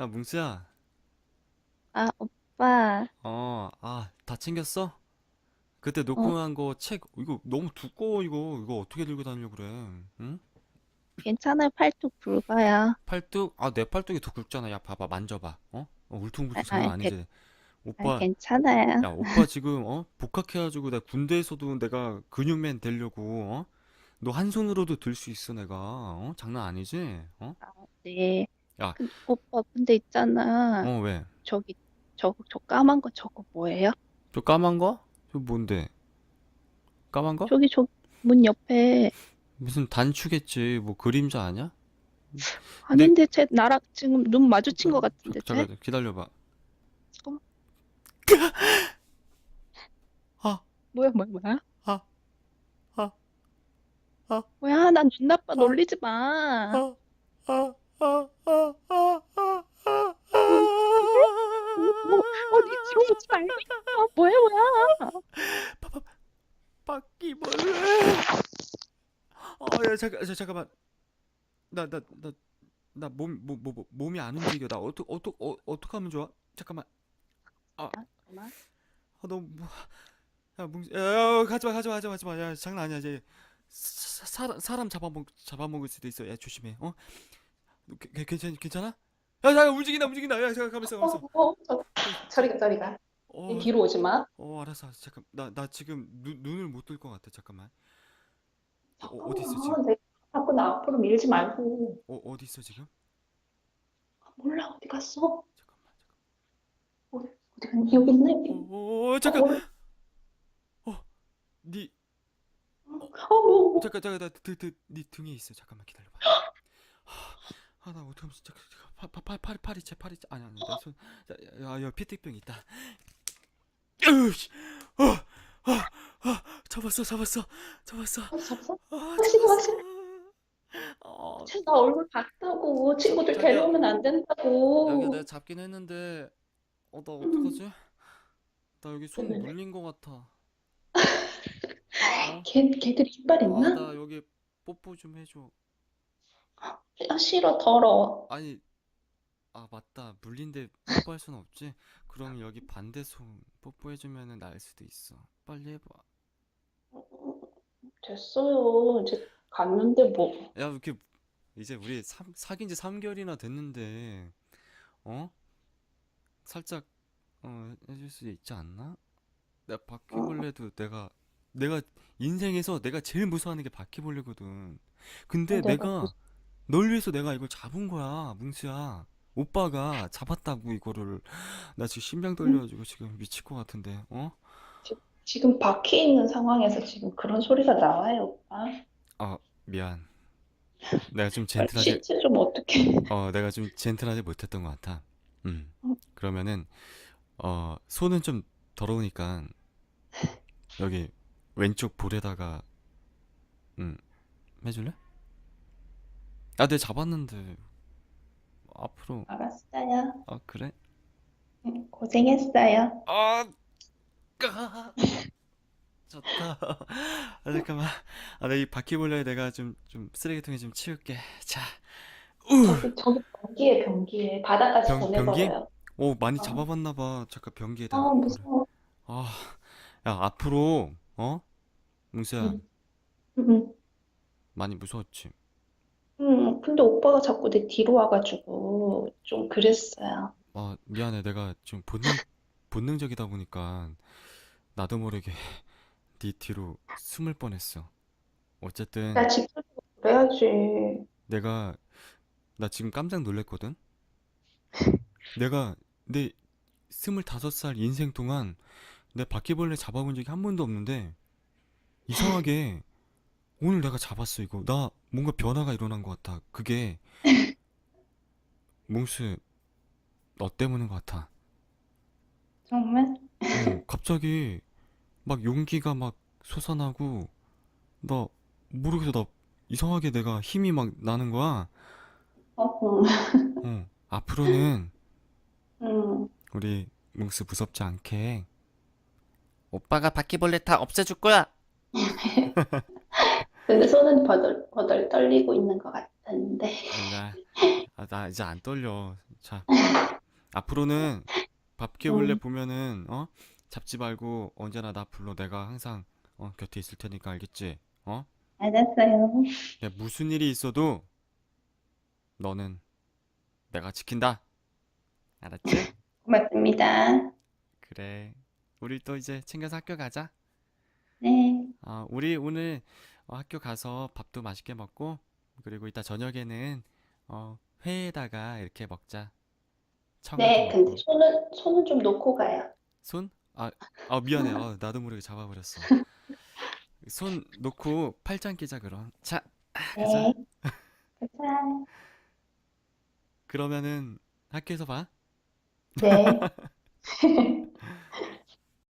야, 뭉스야. 아, 오빠. 어, 아, 다 챙겼어? 그때 어, 녹음한 거 책, 이거 너무 두꺼워, 이거. 이거 어떻게 들고 다니려고 그래? 응? 괜찮아요. 팔뚝 굵어요. 팔뚝? 아, 내 팔뚝이 더 굵잖아. 야, 봐봐, 만져봐. 어? 어, 울퉁불퉁 아, 장난 아, 괜- 아니지? 아, 오빠, 괜찮아요. 야, 오빠 지금, 어? 복학해가지고 내가 군대에서도 내가 근육맨 되려고, 어? 너 한 손으로도 들 수 있어, 내가. 어? 장난 아니지? 어? 아, 네. 야, 근, 오빠, 근데 있잖아. 어, 왜? 저기, 저, 저 까만 거 저거 뭐예요? 저 까만 거? 저 뭔데? 까만 거? 저기, 저 문 옆에. 무슨 단추겠지. 뭐 그림자 아니야? 내, 아닌데, 쟤 나랑 지금 눈 마주친 것 자, 같은데, 쟤? 잠깐 기다려봐. 잠깐만. 아, 뭐야, 뭐야, 뭐야? 아, 아, 아, 뭐야, 난눈 나빠. 아, 놀리지 마. 아, 아, 어디 지금 오지 말고 있어. 뭐야, 뭐야. 바- 바퀴벌레. 어, 야, 잠깐, 자, 잠깐만. 나, 나, 나, 나 몸, 몸, 몸, 몸이 안 움직여. 나 어떡, 어떡, 어, 어떡 하면 좋아? 잠깐만. 아, 아, 잠깐만. 아, 너무, 뭐, 야, 뭉, 야, 야, 가지 마, 가지 마, 가지 마, 가지 마. 야, 장난 아니야, 이제. 사, 사, 사람 잡아먹, 잡아먹을 수도 있어. 야, 조심해. 어? 너 괜- 괜- 괜찮, 괜찮아? 야, 잠깐 움직인다, 움직인다. 야, 잠깐 가만 있어, 가만 있어. 어, 어, 저, 저리 가, 저리 가. 어, 뒤로 오지 마. 어, 알았어, 알았어. 잠깐, 나, 나 지금 눈, 눈을 못 뜰 것 같아. 잠깐만. 어, 어 디 있어 지금? 잠깐만, 내 자꾸 나 앞으로 밀지 말고. 어, 어디 있어 지금? 아, 몰라, 어디 갔어? 잠깐만, 어디, 어디 갔니? 여기 있네. 잠깐. 어, 어, 어, 어, 잠깐. 어, 어, 네, 어, 어, 뭐, 뭐. 잠깐, 잠깐, 나 드, 드, 네 등에 있어. 잠깐만 기다려 봐. 아, 나 어떡하면 진짜 팔, 팔, 팔, 팔, 팔이 제 팔이 아니 아니 내 손. 야, 야, 야, 피티병 있다. 으이씨. 어, 어, 어, 잡았어, 잡았어, 잡았어. 어, 잡았어? 아, 확실히, 잡았어. 확실히. 어, 쟤, 나 얼굴 봤다고. 친구들 자기야, 데려오면 안 여기 된다고. 내가 잡긴 했는데, 어, 나 어떡하지? 나 여기 손 왜? 물린 것 같아. 어? 걔, 걔들 이빨 아, 있나? 나 여기 뽀뽀 좀 해줘. 아, 싫어, 더러워. 아니, 아, 맞다. 물린데 뽀뽀할 순 없지? 그럼 여기 반대 손 뽀뽀해주면은 나을 수도 있어. 빨리 해봐. 됐어요. 이제 갔는데 뭐. 야, 이렇게 이제 우리 삼, 사귄 지 3개월이나 됐는데, 어? 살짝, 어, 해줄 수 있지 않나? 나 어, 바퀴벌레도 내가, 내가 인생에서 내가 제일 무서워하는 게 바퀴벌레거든. 근데 어, 내가 내가 무슨, 널 위해서 내가 이걸 잡은 거야, 뭉수야. 오빠가 잡았다고 이거를. 나 지금 심장 떨려가지고 지금 미칠 것 같은데, 어? 지- 지금 바퀴 있는 상황에서 지금 그런 소리가 나와요, 오빠. 아, 미안. 내가 좀 빨리 젠틀하지, 실제 좀 어떻게. 어, 내가 좀 젠틀하지 못했던 것 같아. 음. 그러면은, 어, 손은 좀 더러우니까, 여기 왼쪽 볼에다가, 음, 해줄래? 아, 내가 잡았는데, 앞으로, 알았어요. 아, 그래? 응, 고생했어요. 아, 까. 좋다. 아, 잠깐만. 아, 나이 바퀴벌레 내가 좀, 좀 쓰레기통에 좀 치울게. 자, 우! 저기, 저기 변기에, 변기에. 바다까지 병, 변기? 보내버려요. 오, 많이 어. 잡아봤나 봐. 잠깐 변기에다가 아, 그거를. 무서워. 아, 야, 앞으로, 어? 뭉수야, 응, 응, 많이 무서웠지? 응. 근데 오빠가 자꾸 내 뒤로 와가지고 좀 그랬어요. 아, 미안해. 내가 좀 본능, 본능적이다 보니까 나도 모르게 네 뒤로 숨을 뻔했어. 나 어쨌든 직접 그래야지. 내가, 나 지금 깜짝 놀랐거든? 내가 내 스물다섯 살 인생 동안 내 바퀴벌레 잡아본 적이 한 번도 없는데 이상하게 오늘 내가 잡았어 이거. 나 뭔가 변화가 일어난 것 같아. 그게 몽수 너 때문인 것 같아. 정말? 어, 갑자기 막 용기가 막 솟아나고 나 모르겠어 나 이상하게 내가 힘이 막 나는 거야. 어, 응, 어, 앞으로는 응. 우리 몽수 무섭지 않게 오빠가 바퀴벌레 다 없애줄 거야. 근데 손은 버덜, 버덜 떨리고 있는 것 같은데. 나, 아, 나 이제 안 떨려. 자, 앞으로는 밥개벌레 음. 보면은 어? 잡지 말고 언제나 나 불러. 내가 항상 어, 곁에 있을 테니까 알겠지? 어? 알았어요. 야, 무슨 일이 있어도 너는 내가 지킨다. 알았지? 고맙습니다. 그래. 우리 또 이제 챙겨서 학교 가자. 네. 아, 우리 오늘 어, 학교 가서 밥도 맛있게 먹고 그리고 이따 저녁에는 어, 회에다가 이렇게 먹자. 청아도 네, 근데 먹고. 손은, 손은 좀 놓고 가요. 손? 아, 아 미안해. 어, 나도 모르게 잡아버렸어. 손 놓고 팔짱 끼자 그럼. 자, 가자. 네. 가자. 그러면은 학교에서 봐. 네.